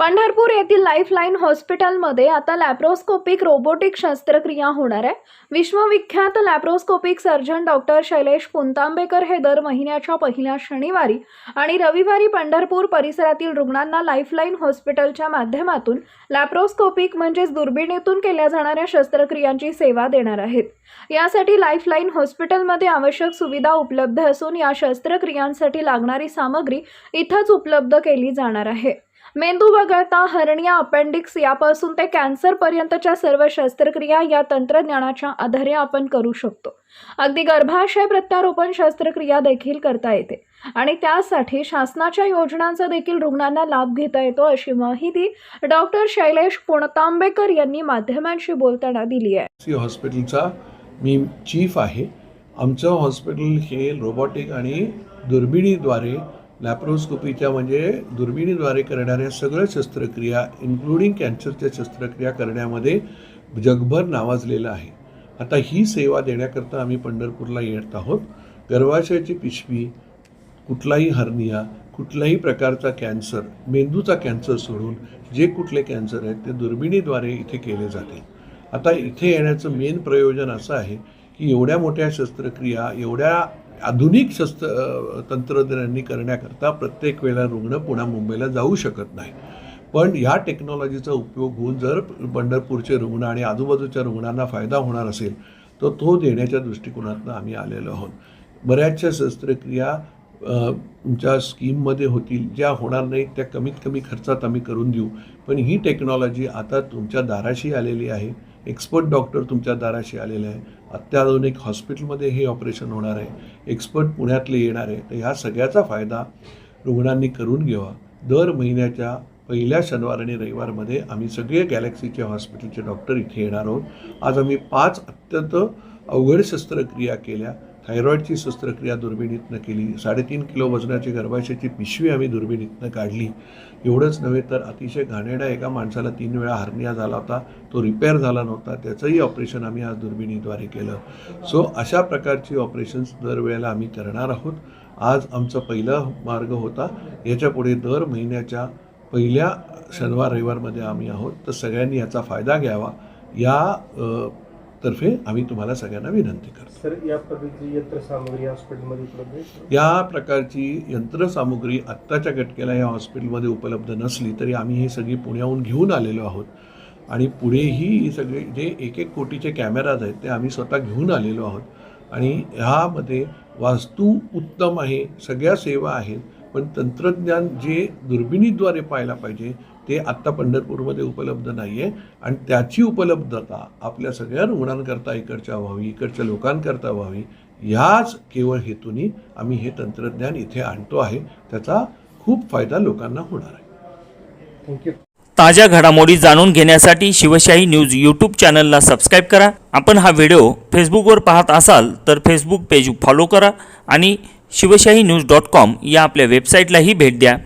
पंढरपूर येथील लाईफलाईन हॉस्पिटलमध्ये आता लॅप्रोस्कोपिक रोबोटिक शस्त्रक्रिया होणार आहे. विश्वविख्यात laparoscopic surgeon doctor Shailesh Puntambekar हे दर महिन्याच्या पहिल्या शनिवारी आणि रविवारी पंढरपूर परिसरातील रुग्णांना लाईफलाईन हॉस्पिटलच्या माध्यमातून लॅप्रोस्कोपिक म्हणजेच दुर्बिणीतून केल्या जाणाऱ्या शस्त्रक्रियांची सेवा देणार आहेत. यासाठी लाईफलाईन हॉस्पिटलमध्ये आवश्यक सुविधा उपलब्ध असून या शस्त्रक्रियांसाठी लागणारी सामग्री इथंच उपलब्ध केली जाणार आहे. मेंदू वगळता हर्निया अपेंडिक्स यापासून ते कॅन्सरपर्यंतच्या सर्व शस्त्रक्रिया या तंत्रज्ञानाच्या आधारे आपण करू शकतो. अगदी गर्भाशय प्रत्यारोपण शस्त्रक्रिया देखील करता येते. आणि त्यासाठी शासनाच्या योजनांचा देखील रुग्णांना लाभ घेता येतो अशी माहिती डॉक्टर शैलेश पुणतांबेकर यांनी माध्यमांशी बोलताना दिली आहे. सी हॉस्पिटलचा मी चीफ आहे. आमचं हॉस्पिटल हे रोबोटिक आणि दुर्बिणीद्वारे लॅप्रोस्कोपीच्या म्हणजे दुर्बिणीद्वारे करणाऱ्या सगळ्या शस्त्रक्रिया इन्क्लुडिंग कॅन्सरच्या शस्त्रक्रिया करण्यामध्ये जगभर नावाजलेलं आहे. आता ही सेवा देण्याकरता आम्ही पंढरपूरला येत आहोत. गर्भाशयाची पिशवी कुठलाही हर्निया कुठल्याही प्रकारचा कॅन्सर मेंदूचा कॅन्सर सोडून जे कुठले कॅन्सर आहेत ते दुर्बिणीद्वारे इथे केले जाते. आता इथे येण्याचं मेन प्रयोजन असं आहे की एवढ्या मोठ्या शस्त्रक्रिया एवढ्या आधुनिक शस्त्र तंत्रज्ञांनी करण्याकरता प्रत्येक वेळेला रुग्ण पुण्या मुंबईला जाऊ शकत नाही. पण ह्या टेक्नॉलॉजीचा उपयोग होऊन जर पंढरपूरचे रुग्ण आणि आजूबाजूच्या रुग्णांना फायदा होणार असेल तर तो देण्याच्या दृष्टिकोनातून आम्ही आलेलो आहोत. बऱ्याचशा शस्त्रक्रिया तुमच्या स्कीममध्ये होतील ज्या होणार नाहीत त्या कमीत कमी खर्चात आम्ही करून देऊ. पण ही टेक्नॉलॉजी आता तुमच्या दाराशी आलेली आहे. एक्सपर्ट डॉक्टर तुमच्या दाराशी आलेले आहे. अत्याधुनिक हॉस्पिटलमध्ये हे ऑपरेशन होणार आहे. एक्सपर्ट पुण्यातले येणार आहे. तर ह्या सगळ्याचा फायदा रुग्णांनी करून घ्यावा. दर महिन्याच्या पहिल्या शनिवार आणि रविवारमध्ये आम्ही सगळे गॅलेक्सीचे हॉस्पिटलचे डॉक्टर इथे येणार आहोत. आज आम्ही पाच अत्यंत अवघड शस्त्रक्रिया केल्या. थायरॉईडची शस्त्रक्रिया दुर्बिणीतनं केली. साडेतीन किलो वजनाची गर्भाशयाची पिशवी आम्ही दुर्बिणीतनं काढली. एवढंच नव्हे तर अतिशय घाणेरडा एका माणसाला तीन वेळा हर्निया झाला होता. तो रिपेअर झाला नव्हता. त्याचंही ऑपरेशन आम्ही आज दुर्बिणीद्वारे केलं. सो अशा प्रकारची ऑपरेशन्स दरवेळेला आम्ही करणार आहोत. आज आमचा पहिला मार्ग होता. याच्यापुढे दर महिन्याच्या पहिल्या शनिवार रविवारमध्ये आम्ही आहोत. तर सगळ्यांनी याचा फायदा घ्यावा. या तर्फे आम्ही तुम्हाला सगळ्यांना विनंती करतो. सर या पद्धतीची यंत्रसामग्री हॉस्पिटलमध्ये उपलब्ध आहे? या प्रकारची यंत्रसामुग्री आत्ताच्या घटकेला या हॉस्पिटलमध्ये उपलब्ध नसली तरी आम्ही ही सगळी पुण्याहून घेऊन आलेलो आहोत. आणि पुढेही ही सगळे जे एक एक कोटीचे कॅमेराज आहेत ते आम्ही स्वतः घेऊन आलेलो आहोत. आणि ह्यामध्ये वास्तू उत्तम आहे सगळ्या सेवा आहेत पण तंत्रज्ञान जे दुर्बिणीद्वारे पाहायला पाहिजे ते आत्ता पंढरपूरमध्ये उपलब्ध नाही आहे आणि त्याची उपलब्धता आपल्या सगळ्या रुग्णांकरता इकडच्या व्हावी इकडच्या लोकांकरता व्हावी ह्याच केवळ हेतूनी आम्ही हे तंत्रज्ञान इथे आणतो आहे. त्याचा खूप फायदा लोकांना होणार आहे. थँक्यू ताज्या घडामोडी जाणून घेण्यासाठी शिवशाही न्यूज यूट्यूब चॅनलला सबस्क्राईब करा. आपण हा व्हिडिओ फेसबुकवर पाहत असाल तर फेसबुक पेज फॉलो करा आणि शिवशाही न्यूज डॉट कॉम या आपल्या वेबसाईटलाही भेट द्या.